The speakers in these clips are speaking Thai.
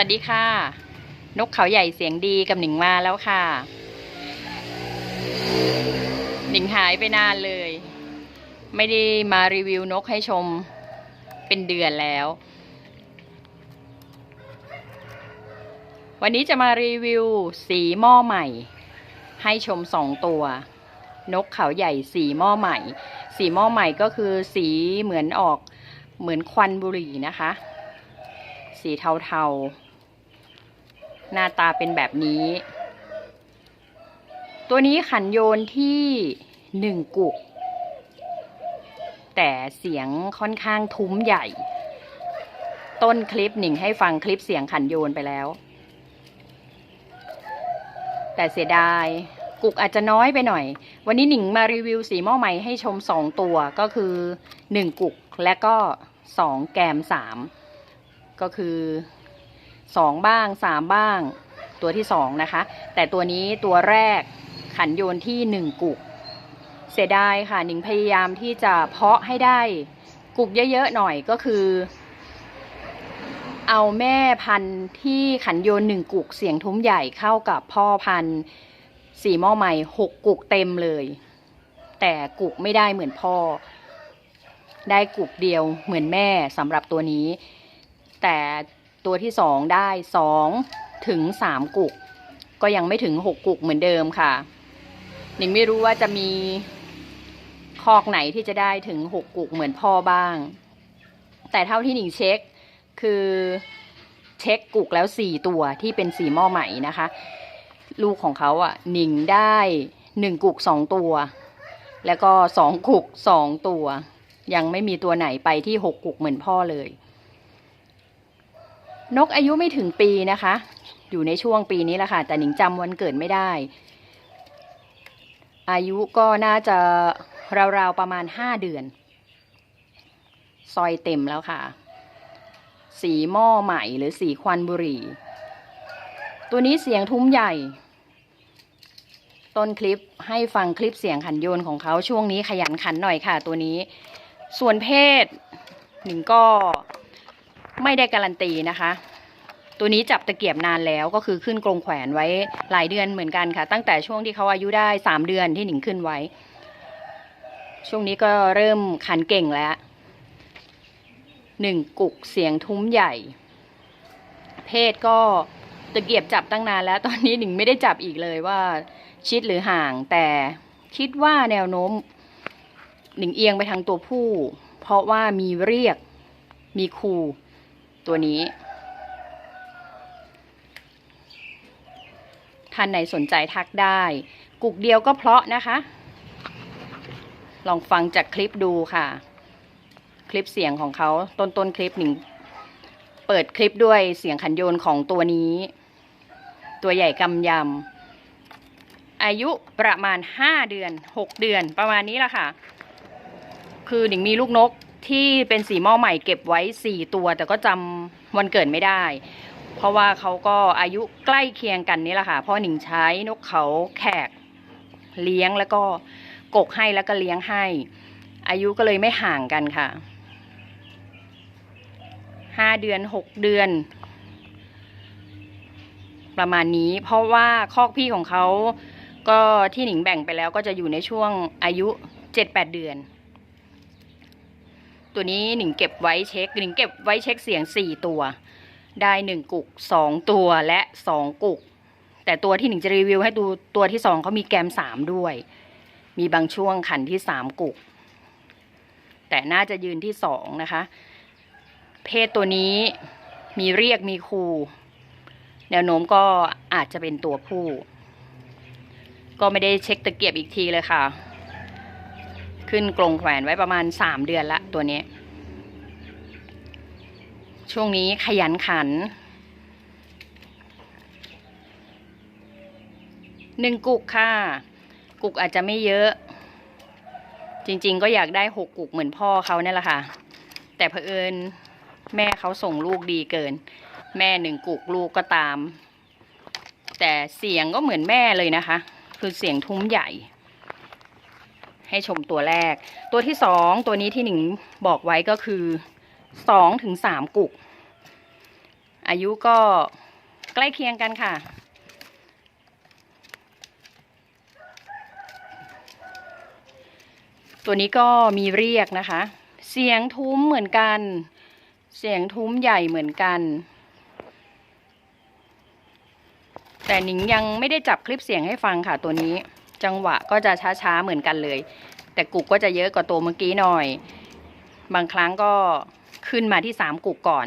วัสดีค่ะ นกเขาใหญ่เสียงดีกับหนิงมาแล้วค่ะ หนิงหายไปนานเลย ไม่ได้มารีวิวนกให้ชมเป็นเดือนแล้ว วันนี้จะมารีวิวสีหม้อใหม่ ให้ชมสองตัว นกเขาใหญ่สีหม้อใหม่ สีหม้อใหม่ก็คือสีเหมือนออกเหมือนควันบุหรี่นะคะ สีเทาๆ หน้าตาเป็นแบบนี้ ตัวนี้ขันโยนที่หนึ่งกุก แต่เสียงค่อนข้างทุ้มใหญ่ ต้นคลิปหนิงให้ฟังคลิปเสียงขันโยนไปแล้ว แต่เสียดายกุกอาจจะน้อยไปหน่อย วันนี้หนิงมารีวิวสีหม้อใหม่ให้ชมสองตัวก็คือหนึ่งกุกและก็สองแกมสามก็คือ สองบ้างสามบ้าง ตัวที่สองนะคะ แต่ตัวนี้ตัวแรกขันโยนที่หนึ่งกุก เสียดายค่ะหนิงพยายามที่จะเพาะให้ได้ กุกเยอะๆหน่อยก็คือ เอาแม่พันธุ์ที่ขันโยนหนึ่งกุกเสียงทุ้มใหญ่เข้ากับพ่อพันธุ์สีหม้อใหม่หกกุกเต็มเลย แต่กุกไม่ได้เหมือนพ่อ ได้กุกเดียวเหมือนแม่สำหรับตัวนี้ แต่ ตัวที่สองได้สองถึงสามกุก ก็ยังไม่ถึงหกกุกเหมือนเดิมค่ะหนิงไม่รู้ว่าจะมีคอกไหนที่จะได้ถึงหกกุกเหมือนพ่อบ้าง แต่เท่าที่หนิงเช็คคือเช็คกุกแล้วสี่ตัวที่เป็นสีหม้อใหม่นะคะ ลูกของเขาอะหนิงได้หนึ่งกุกสองตัว แล้วก็สองกุกสองตัว ยังไม่มีตัวไหนไปที่หกกุกเหมือนพ่อเลย นกอายุไม่ถึงปีนะคะ อยู่ในช่วงปีนี้แหละค่ะ แต่หนิงจำวันเกิดไม่ได้ อายุก็น่าจะราวๆประมาณห้าเดือน ซอยเต็มแล้วค่ะ สีหม้อใหม่หรือสีควันบุหรี่ ตัวนี้เสียงทุ้มใหญ่ ต้นคลิปให้ฟังคลิปเสียงขันโยนของเขาช่วงนี้ขยันขันหน่อยค่ะ ตัวนี้ ส่วนเพศหนึ่งก็ ไม่ได้การันตีนะคะ ตัวนี้จับตะเกียบนานแล้วก็คือขึ้นกรงแขวนไว้หลายเดือนเหมือนกันค่ะ ตั้งแต่ช่วงที่เขาอายุได้สามเดือนที่หนิงขึ้นไว้ ช่วงนี้ก็เริ่มขันเก่งแล้วหนึ่งกุกเสียงทุ้มใหญ่ เพศก็ตะเกียบจับตั้งนานแล้ว ตอนนี้หนิงไม่ได้จับอีกเลยว่า ชิดหรือห่าง แต่คิดว่าแนวโน้ม หนิงเอียงไปทางตัวผู้ เพราะว่ามีเรียกมีคู ตัวนี้ ท่านไหนสนใจทักได้ กุกเดียวก็เพราะนะคะ ลองฟังจากคลิปดูค่ะ คลิปเสียงของเขาต้นต้นคลิปหนึ่ง เปิดคลิปด้วยเสียงขันโยนของตัวนี้ ตัวใหญ่กำยำ อายุประมาณห้าเดือนหกเดือนประมาณนี้ละค่ะ คือหนิงมีลูกนก ที่เป็นสีหม้อใหม่เก็บไว้สี่ตัว แต่ก็จำวันเกิดไม่ได้ เพราะว่าเขาก็อายุใกล้เคียงกันนี่แหละค่ะเพราะหนิงใช้นกเขาแขกเลี้ยงแล้วก็กกให้แล้วก็เลี้ยงให้ อายุก็เลยไม่ห่างกันค่ะห้าเดือนหกเดือน ประมาณนี้ เพราะว่าคอกพี่ของเขาก็ที่หนิงแบ่งไปแล้วก็จะอยู่ในช่วงอายุเจ็ดแปดเดือน ตัวนี้หนิงเก็บไว้เช็คหนิงเก็บไว้เช็คเสียงสี่ตัว ได้หนึ่งกุกสองตัวและสองกุก แต่ตัวที่หนิงจะรีวิวให้ดูตัวที่สองเขามีแกมสามด้วย มีบางช่วงขันที่สามกุก แต่น่าจะยืนที่สองนะคะ เพศตัวนี้มีเรียกมีคูแนวโน้มก็อาจจะเป็นตัวผู้ ก็ไม่ได้เช็คตะเกียบอีกทีเลยค่ะ ขึ้นกรงแขวนไว้ประมาณสามเดือนละตัวนี้ ช่วงนี้ขยันขันหนึ่งกุกค่ะ กุกอาจจะไม่เยอะ จริงๆก็อยากได้หกกุกเหมือนพ่อเขาเนี่ยแหละค่ะ แต่เผอิญแม่เขาส่งลูกดีเกิน แม่หนึ่งกุกลูกก็ตาม แต่เสียงก็เหมือนแม่เลยนะคะ คือเสียงทุ้มใหญ่ ให้ชมตัวแรก ตัวที่สองตัวนี้ที่หนิงบอกไว้ก็คือสองถึงสามกุก อายุก็ใกล้เคียงกันค่ะ ตัวนี้ก็มีเรียกนะคะ เสียงทุ้มเหมือนกัน เสียงทุ้มใหญ่เหมือนกัน แต่หนิงยังไม่ได้จับคลิปเสียงให้ฟังค่ะตัวนี้ จังหวะก็จะช้าๆเหมือนกันเลย แต่กุกก็จะเยอะกว่าตัวเมื่อกี้หน่อย บางครั้งก็ขึ้นมาที่สามกุกก่อน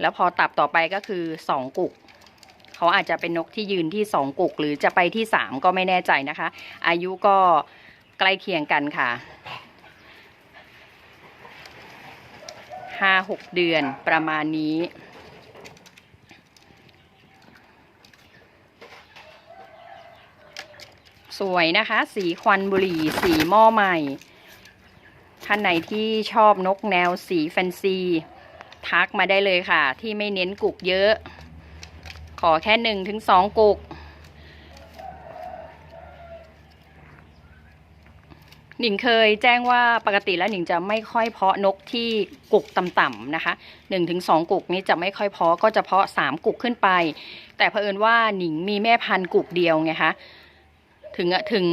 แล้วพอตับต่อไปก็คือสองกุกเขาอาจจะเป็นนกที่ยืนที่สองกุก หรือจะไปที่สามก็ไม่แน่ใจนะคะ อายุก็ใกล้เคียงกันค่ะห้าหกเดือนประมาณนี้ สวยนะคะ สีควันบุหรี่ สีหม้อใหม่ ท่านไหนที่ชอบนกแนวสีแฟนซี ทักมาได้เลยค่ะ ที่ไม่เน้นกุกเยอะ ขอแค่หนึ่งถึงสองกุก หนิงเคยแจ้งว่าปกติแล้วหนิงจะไม่ค่อยเพาะนกที่กุกต่ำๆนะคะหนึ่งถึงสองกุกนี้จะไม่ค่อยเพาะก็จะเพาะสามกุกขึ้นไป แต่เผอิญว่าหนิงมีแม่พันธุ์กุกเดียวไงคะ ถึงอะถึง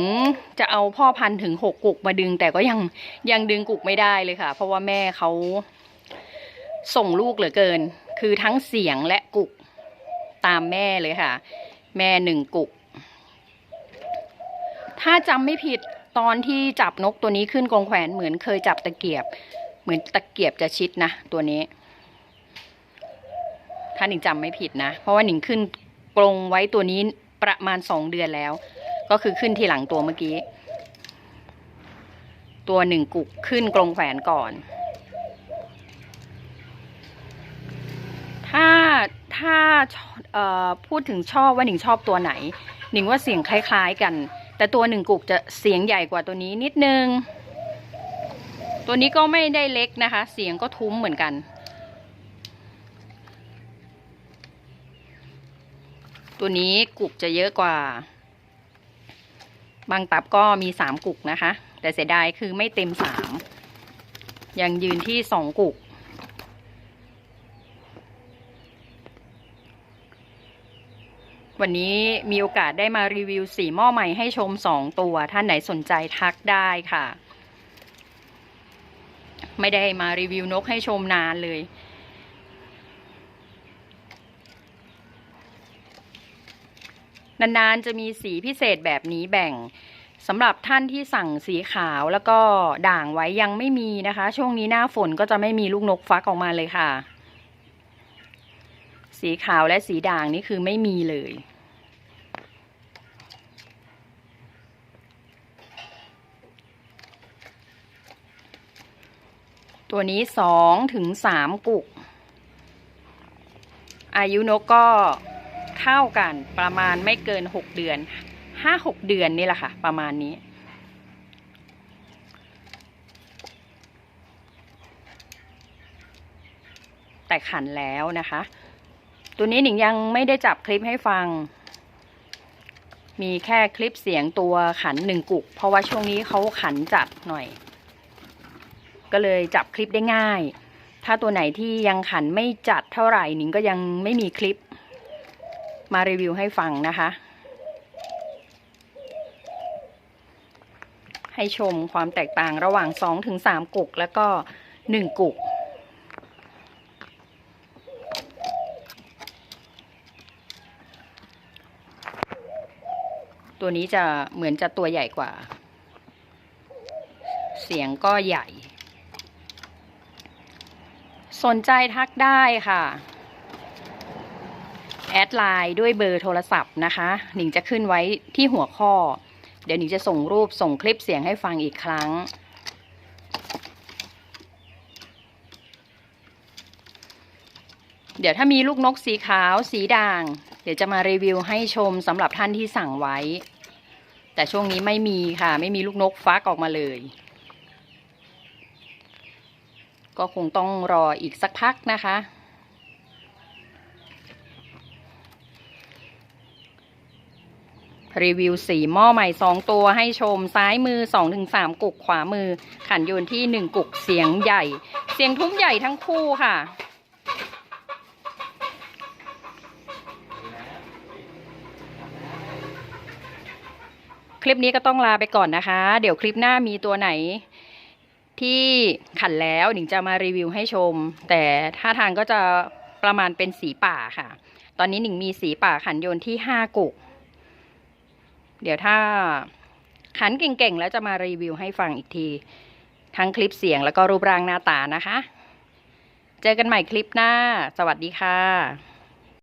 จะเอาพ่อพันธุ์ถึงหกกุกมาดึง แต่ก็ยังยังดึงกุกไม่ได้เลยค่ะ เพราะว่าแม่เขาส่งลูกเหลือเกิน คือทั้งเสียงและกุกตามแม่เลยค่ะ แม่หนึ่งกุก ถ้าจำไม่ผิดตอนที่จับนกตัวนี้ขึ้นกรงแขวนเหมือนเคยจับตะเกียบ เหมือนตะเกียบจะชิดนะตัวนี้ ถ้าหนิงจำไม่ผิดนะ เพราะว่าหนิงขึ้นกรงไว้ตัวนี้ประมาณสองเดือนแล้ว ก็คือขึ้นทีหลังตัวเมื่อกี้ ตัวหนึ่งกุกขึ้นกรงแขวนก่อน ถ้าถ้าพูดถึงชอบว่าหนิงชอบตัวไหน หนิงว่าเสียงคล้ายๆกัน แต่ตัวหนึ่งกุกจะเสียงใหญ่กว่าตัวนี้นิดนึง ตัวนี้ก็ไม่ได้เล็กนะคะ เสียงก็ทุ้มเหมือนกันตัวนี้กุกจะเยอะกว่า บางตับก็มีสามกุกนะคะ แต่เสียดายคือไม่เต็มสามยังยืนที่สองกุก วันนี้มีโอกาสได้มารีวิวสีหม้อใหม่ให้ชมสองตัว ท่านไหนสนใจทักได้ค่ะ ไม่ได้มารีวิวนกให้ชมนานเลย นานๆจะมีสีพิเศษแบบนี้แบ่งสำหรับท่านที่สั่งสีขาวแล้วก็ด่างไว้ยังไม่มีนะคะ ช่วงนี้หน้าฝนก็จะไม่มีลูกนกฟักออกมาเลยค่ะ สีขาวและสีด่างนี่คือไม่มีเลยตัวนี้สองถึงสามกุก อายุนกก็ เท่ากันประมาณไม่เกินหกเดือนห้าหกเดือนนี่แหละค่ะ ประมาณนี้ แต่ขันแล้วนะคะ ตัวนี้หนิงยังไม่ได้จับคลิปให้ฟัง มีแค่คลิปเสียงตัวขันหนึ่งกุก เพราะว่าช่วงนี้เขาขันจัดหน่อย ก็เลยจับคลิปได้ง่าย ถ้าตัวไหนที่ยังขันไม่จัดเท่าไหร่หนิงก็ยังไม่มีคลิป มารีวิวให้ฟังนะคะ ให้ชมความแตกต่างระหว่างสองถึงสามกุก แล้วก็หนึ่งกุกตัวนี้จะเหมือนจะตัวใหญ่กว่า เสียงก็ใหญ่ สนใจทักได้ค่ะ อดไลน์ด้วยเบอร์โทรศัพท์นะคะ หนิงจะขึ้นไว้ที่หัวข้อ เดี๋ยวหนิงจะส่งรูปส่งคลิปเสียงให้ฟังอีกครั้ง เดี๋ยวถ้ามีลูกนกสีขาวสีด่าง เดี๋ยวจะมารีวิวให้ชมสำหรับท่านที่สั่งไว้ แต่ช่วงนี้ไม่มีค่ะ ไม่มีลูกนกฟักออกมาเลย ก็คงต้องรออีกสักพักนะคะ รีวิวสีหม้อใหม่สองตัวให้ชมซ้ายมือ 2-3 กุกขวามือ ขันโยนที่ 1 กุกเสียงใหญ่ เสียงทุ้มใหญ่ทั้งคู่ค่ะคลิปนี้ก็ต้องลาไปก่อนนะคะ เดี๋ยวคลิปหน้ามีตัวไหน ที่ขันแล้วหนิงจะมารีวิวให้ชม แต่ท่าทางก็จะประมาณเป็นสีป่าค่ะ ตอนนี้หนิงมีสีป่าขันโยนที่ 5 กุก เดี๋ยวถ้าขันเก่งๆ แล้วจะมารีวิวให้ฟังอีกที ทั้งคลิปเสียงแล้วก็รูปร่างหน้าตานะคะ เจอกันใหม่คลิปหน้า สวัสดีค่ะ